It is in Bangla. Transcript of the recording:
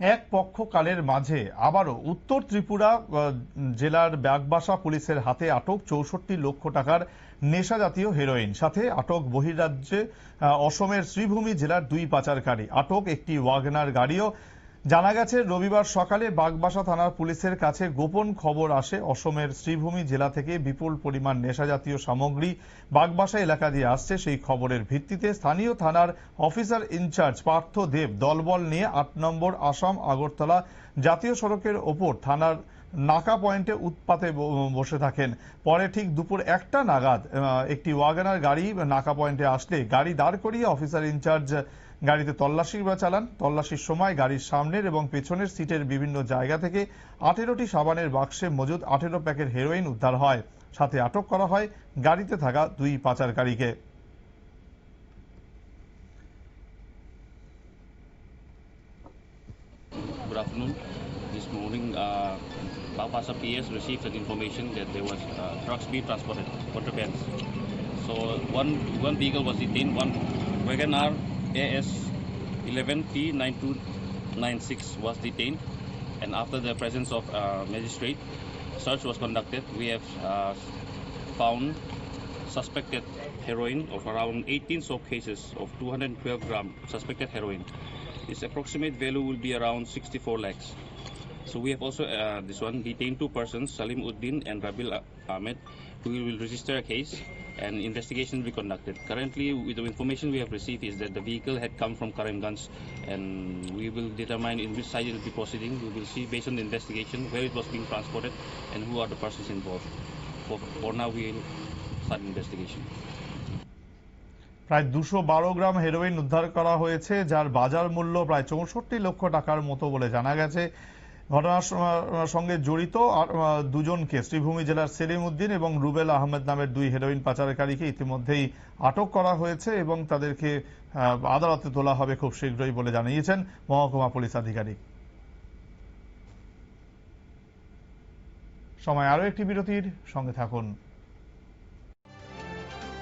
এক পক্ষকালের মাঝে আবারও উত্তর ত্রিপুরা জেলার ব্যাগবাসা পুলিশের হাতে আটক চৌষট্টি লক্ষ টাকার নেশা জাতীয় হেরোইন। সাথে আটক বহিরাজ্যে অসমের শ্রীভূমি জেলার দুই পাচারকারী। আটক একটি ওয়াগনার গাড়িও জানা গেছে, রবিবার সকালে বাগবাসা থানার পুলিশের কাছে গোপন খবর আসে। অসমের শ্রীভূমি জেলা থেকে বিপুল পরিমাণ নেশাজাতীয় সামগ্রী বাগবাসা এলাকা দিয়ে আসছে। সেই খবরের ভিত্তিতে স্থানীয় থানার অফিসার ইনচার্জ পার্থ দেব দলবল নিয়ে আট নম্বর আসাম আগরতলা জাতীয় সড়কের ওপর থানার নাকা পয়েন্টে উৎপাতে বসে থাকেন। পরে ঠিক দুপুর একটা নাগাদ একটি ওয়াগনার গাড়ি নাকা পয়েন্টে আসলে গাড়ি দাঁড় করিয়ে অফিসার ইনচার্জ গাড়িতে তল্লাশি চালান। তল্লাশির সময় গাড়ির সামনের এবং পেছনের সিটের বিভিন্ন জায়গা থেকে আঠেরোটি সাবানের বাক্সে মজুদ আঠেরো প্যাকেট হেরোইন উদ্ধার হয়। সাথে আটক করা হয় গাড়িতে থাকা দুই পাচারকারীকে। Papasa PS received an information that there was uh, drugs being transported, contrabands. So one one vehicle was detained, one Wagoner AS 11P9296 was detained, and after the presence of uh, magistrate, search was conducted. We have uh, found suspected heroin of around 18 soap cases of 212 gram suspected heroin. Its approximate value will be around 64 lakhs. So we have also uh, this one detained two persons, Salim Uddin and Rabil Ahmed, who will register a case and investigation will be conducted. Currently, with the information we have received is that the vehicle had come from Karimganj and we will determine in which side it will be proceeding. We will see based on the investigation where it was being transported and who are the persons involved. For, for now, we will start investigation. প্রায় দুশো বারো গ্রাম হেরোইন উদ্ধার করা হয়েছে যার বাজার মূল্য প্রায় চৌষট্টি লক্ষ টাকার মতো বলে জানা গেছে ঘটনার সঙ্গে জড়িত দুজনকে শ্রীভূমি জেলার সেলিম উদ্দিন এবং রুবেল আহমেদ নামের দুই হেরোইন পাচারকারীকে ইতিমধ্যেই আটক করা হয়েছে এবং তাদেরকে আদালতে তোলা হবে খুব শীঘ্রই বলে জানিয়েছেন মহকুমা পুলিশ আধিকারিক। সময় আরও একটি বিরতির সঙ্গে থাকুন।